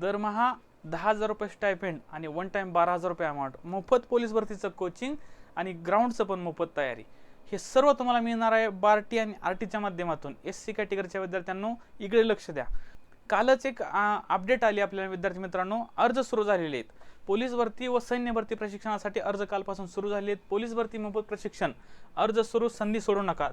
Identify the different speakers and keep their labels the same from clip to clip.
Speaker 1: दरमहा दहा हजार रुपये स्टायपेंड आणि वन टाइम बारा हजार रुपये अमाऊंट मोफत पोलीस भरतीचं कोचिंग आणि ग्राउंडचं पण मोफत तयारी. हे सर्व तुम्हाला मिळणार आहे बार्टी आणि आर टीच्या माध्यमातून. एस सी कॅटेगरीच्या विद्यार्थ्यांनो इकडे लक्ष द्या. कालच एक अपडेट आली आपल्या विद्यार्थी मित्रांनो. अर्ज सुरू झालेले आहेत. पोलीस भरती व सैन्य भरती प्रशिक्षणासाठी अर्ज कालपासून सुरू झाले आहेत पोलीस भरती मोफत प्रशिक्षण. अर्ज सुरू संधी सोडू नका.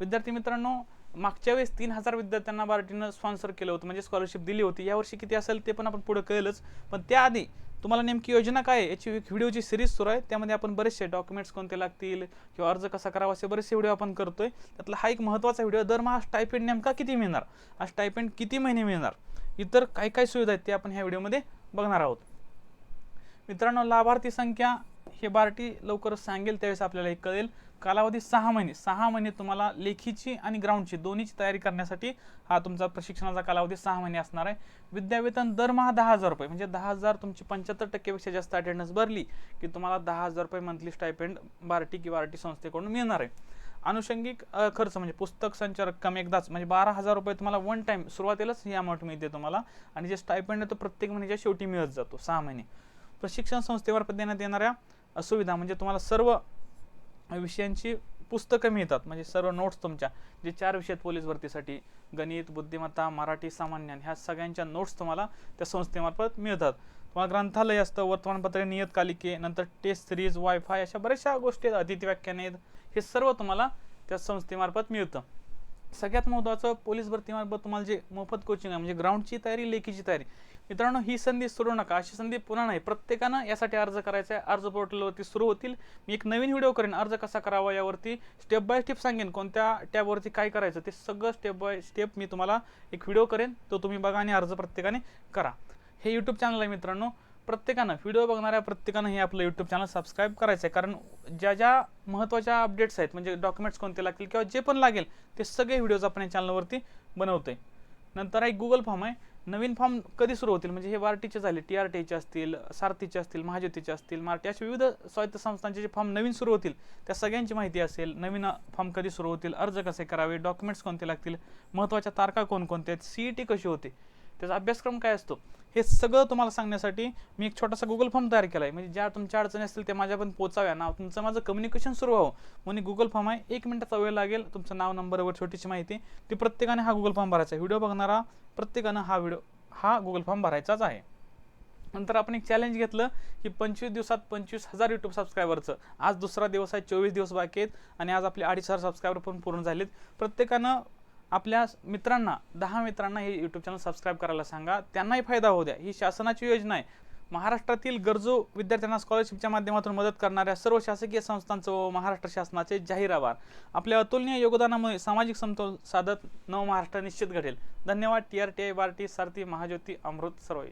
Speaker 1: विद्यार्थी मित्रांनो मागच्या वेळेस तीन हजार विद्यार्थ्यांना बार्टीनं स्पॉन्सर केलं होतं म्हणजे स्कॉलरशिप दिली होती. यावर्षी किती असेल ते पण आपण पुढे कळेलच. पण त्याआधी तुम्हाला नेमकी योजना काय आहे? याची एक व्हिडिओची सिरीज सुरू आहे. त्यामध्ये आपण बरेचसे डॉक्युमेंट्स कोणते लागतील किंवा अर्ज कसा करावा असे बरेचसे व्हिडिओ आपण करतोय. त्यातला हा एक महत्त्वाचा व्हिडिओ दरमहा स्टायपेंड नेमका किती मिळणार? हा स्टायपेंड किती महिने मिळणार? इतर काय काय सुविधा आहेत ते आपण ह्या व्हिडिओमध्ये बघणार आहोत. मित्रांनो लाभार्थी संख्या हे बार्टी लवकरच सांगेल त्यावेळेस आपल्याला हे कळेल. कालावधी सहा महिने सहा महिने तुम्हाला लेखीची आणि ग्राउंडची दोन्हीची तयारी करण्यासाठी हा तुमचा प्रशिक्षणाचा कालावधी सहा महिने असणार आहे. विद्यावेतन दरमहा दहा हजार रुपये म्हणजे दहा हजार तुमची पंच्याहत्तर टक्केपेक्षा जास्त अटेंडन्स भरली की तुम्हाला दहा हजार रुपये मंथली स्टायपेंड बार्टी किंवा आरटी संस्थेकडून मिळणार आहे. अनुषंगिक खर्च म्हणजे पुस्तक संच रक्कम एकदाच म्हणजे बारा हजार रुपये तुम्हाला वन टाईम सुरुवातीलाच ही अमाऊंट मिळते तुम्हाला. आणि जे स्टायपेंड आहे तो प्रत्येक महिन्याच्या शेवटी मिळत जातो सहा महिने. प्रशिक्षण संस्थेमार्फत देण्यात येणाऱ्या सुविधा म्हणजे तुम्हाला सर्व विषयांची पुस्तकं मिळतात. म्हणजे सर्व नोट्स तुमच्या जे चार विषयात पोलीस भरतीसाठी गणित बुद्धिमत्ता मराठी सामान्य ह्या सगळ्यांच्या नोट्स तुम्हाला त्या संस्थेमार्फत मिळतात. तुम्हाला ग्रंथालय असतं वर्तमानपत्रे नियतकालिके नंतर टेस्ट सिरीज वायफाय अशा बऱ्याचशा गोष्टी आहेत अतिथी व्याख्याने आहेत. हे सर्व तुम्हाला त्या संस्थेमार्फत मिळतं. सगळ्यात महत्त्वाचं पोलीस भरतीमार्फत तुम्हाला जे मोफत कोचिंग आहे म्हणजे ग्राउंडची तयारी लेखीची तयारी. मित्रांनो ही संधी सोडू नका. अशी संधी पुन्हा नाही प्रत्येकानं यासाठी अर्ज करायचा आहे. अर्ज पोर्टलवरती सुरू होतील. मी एक नवीन व्हिडिओ करेन. अर्ज कसा करावा यावरती स्टेप बाय स्टेप सांगेन. कोणत्या टॅबवरती काय करायचं ते सगळं स्टेप बाय स्टेप मी तुम्हाला एक व्हिडिओ करेन. तो तुम्ही बघा आणि अर्ज प्रत्येकाने करा. हे यूट्यूब चॅनल आहे मित्रांनो. प्रत्येकानं व्हिडिओ बघणाऱ्या प्रत्येकानं हे आपलं यूट्यूब चॅनल सबस्क्राईब करायचं आहे कारण ज्या ज्या महत्त्वाच्या अपडेट्स आहेत म्हणजे डॉक्युमेंट्स कोणते लागतील किंवा जे पण लागेल ते सगळे व्हिडिओज आपण या चॅनलवरती बनवतो आहे नंतर एक गुगल फॉर्म आहे. नवीन फॉर्म कधी सुरू होतील? म्हणजे हे वारटीचे झाले टी आर टीचे असतील सारथीचे असतील महाज्योतीचे असतील मराठी अशा विविध स्वायत्त संस्थांचे जे फॉर्म नवीन सुरू होतील त्या सगळ्यांची माहिती असेल नवीन फॉर्म कधी सुरू होतील अर्ज कसे करावे डॉक्युमेंट्स कोणते लागतील महत्त्वाच्या तारखा कोणकोणत्या आहेत सी ई टी कशी होते त्याचा अभ्यासक्रम काय असतो? हे सगळं तुम्हाला सांगण्यासाठी मी एक छोटासा गुगल फॉर्म तयार केला आहे म्हणजे ज्या तुमच्या अडचणी असतील त्या माझ्यापर्यंत पोचाव्या. ना तुमचं माझं कम्युनिकेशन सुरू व्हावं. म्हणून गुगल फॉर्म आहे. एक मिनिटाचा वेळ लागेल. तुमचं नाव नंबरवर छोटीशी माहिती. ती प्रत्येकाने हा गुगल फॉर्म भरायचा आहे. व्हिडिओ बघणारा प्रत्येकानं हा व्हिडिओ हा गुगल फॉर्म भरायचाच आहे. नंतर आपण एक चॅलेंज घेतलं की पंचवीस दिवसात पंचवीस हजार यूट्यूब सबस्क्रायबरचं आज दुसरा दिवस आहे. चोवीस दिवस बाकी आहेत. आणि आज आपले अडीच हजार सबस्क्रायबर पण पूर्ण झालेत. प्रत्येकानं आपल्या मित्रांना दहा मित्रांना हे यूट्यूब चॅनल सबस्क्राईब करायला सांगा. त्यांनाही फायदा होऊ द्या. ही शासनाची योजना आहे. महाराष्ट्रातील गरजू विद्यार्थ्यांना स्कॉलरशिपच्या माध्यमातून मदत करणाऱ्या सर्व शासकीय संस्थांचं व महाराष्ट्र शासनाचे जाहीर आभार आपल्या अतुलनीय योगदानामुळे सामाजिक समतोल साधत नव महाराष्ट्र निश्चित घडेल. धन्यवाद. T R T I BARTI Sarathi Mahajyoti Amrut सर्व